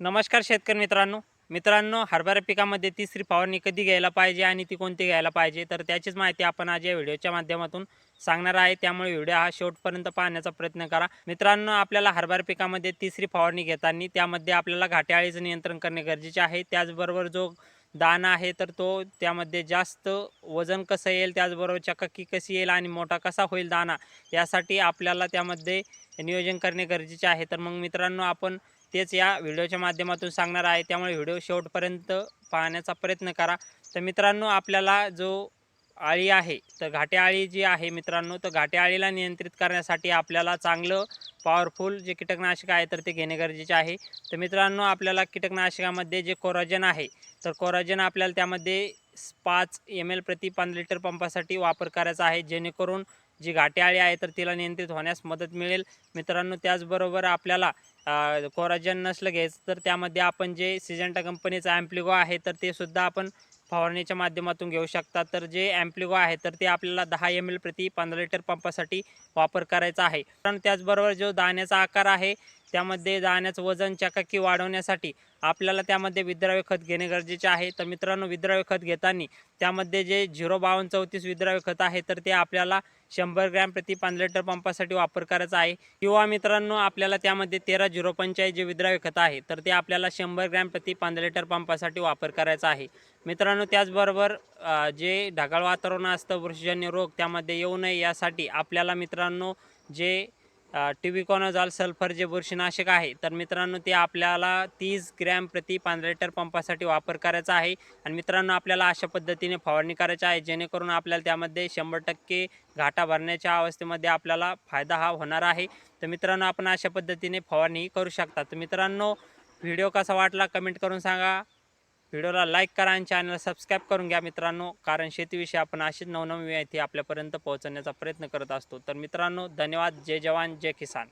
नमस्कार शेतकरी मित्रांनो. मित्रांनो हरभरा पिकामध्ये तिसरी फवारणी कधी घ्यायला पाहिजे आणि ती कोणती घ्यायला पाहिजे? तर त्याचीच माहिती आपण आज या व्हिडिओच्या माध्यमातून सांगणार आहे. त्यामुळे व्हिडिओ हा शेवटपर्यंत पाहण्याचा प्रयत्न करा. मित्रांनो आपल्याला हरभरा पिकामध्ये तिसरी फवारणी घेताना त्यामध्ये आपल्याला घाट्याळीचं नियंत्रण करणे गरजेचे आहे. त्याचबरोबर जो दाना आहे तर तो त्यामध्ये जास्त वजन कसं येईल त्याचबरोबर चकाकी कशी येईल आणि मोठा कसा होईल दाना यासाठी आपल्याला त्यामध्ये नियोजन करणे गरजेचे आहे. तर मग मित्रांनो आपण तेच या व्हिडिओच्या माध्यमातून सांगणार आहे. त्यामुळे व्हिडिओ शेवटपर्यंत पाहण्याचा प्रयत्न करा. तर मित्रांनो आपल्याला जो आळी आहे तर घाटे आळी जी आहे मित्रांनो तर घाटे आळीला नियंत्रित करण्यासाठी आपल्याला चांगलं पॉवरफुल जे कीटकनाशक आहे तर ते घेणे गरजेचे आहे. तर मित्रांनो आपल्याला कीटकनाशकामध्ये जे कोराजन आहे तर कोराजन आपल्याला त्यामध्ये पाच एम एल प्रति पंधरा लिटर पंपासाठी वापर करायचा आहे. जेणेकरून जी घाटे आळी आहे तर तिला नियंत्रित होण्यास मदत मिळेल. मित्रांनो त्याचबरोबर आपल्याला कोराजन नसलं घ्यायचं तर त्यामध्ये आपण जे सिजंटा कंपनीचं ॲम्प्लिगो आहे तर ते सुद्धा आपण फवारणीच्या माध्यमातून घेऊ शकता. तर जे ॲम्प्लिगो आहे तर ते आपल्याला दहा एम एल प्रति पंधरा लिटर पंपासाठी वापर करायचा आहे. कारण त्याचबरोबर जो दाण्याचा आकार आहे त्यामध्ये दाण्याचं वजन चकाकी वाढवण्यासाठी आपल्याला त्यामध्ये विद्राव्य खत घेणे गरजेचे आहे. तर मित्रांनो विद्राव्य खत घेताना त्यामध्ये जे झिरो बावन्न चौतीस विद्राव्य खत आहे तर ते आपल्याला शंभर ग्रॅम प्रति पाच लिटर पंपासाठी वापर करायचा आहे. किंवा मित्रांनो आपल्याला त्यामध्ये तेरा झिरो पंचाळीस जे विद्राव्य खत आहे तर ते आपल्याला शंभर ग्रॅम प्रति पाच लिटर पंपासाठी वापर करायचा आहे. मित्रांनो त्याचबरोबर जे ढगाळ वातावरण असतं बुरशीजन्य रोग त्यामध्ये येऊ नये यासाठी आपल्याला मित्रांनो जे टिबिकॉनोझॉल सल्फर जे बुरशीनाशक आहे तर मित्रांनो ते आपल्याला तीस ग्रॅम प्रति पंधरा लिटर पंपासाठी वापर करायचा आहे. आणि मित्रांनो आपल्याला अशा पद्धतीने फवारणी करायची आहे जेणेकरून आपल्याला त्यामध्ये शंभर टक्के घाटा भरण्याच्या अवस्थेमध्ये आपल्याला फायदा हा होणार आहे. तर मित्रांनो आपण अशा पद्धतीने फवारणी करू शकता. तर मित्रांनो व्हिडिओ कसा वाटला कमेंट करून सांगा. व्हिडिओला लाईक करा आणि चॅनल सबस्क्राईब करून घ्या मित्रांनो कारण शेतीविषयी आपण अशीच नवनवी माहिती आपल्यापर्यंत पोहोचवण्याचा प्रयत्न करत असतो. तर मित्रांनो धन्यवाद. जय जवान जय किसान.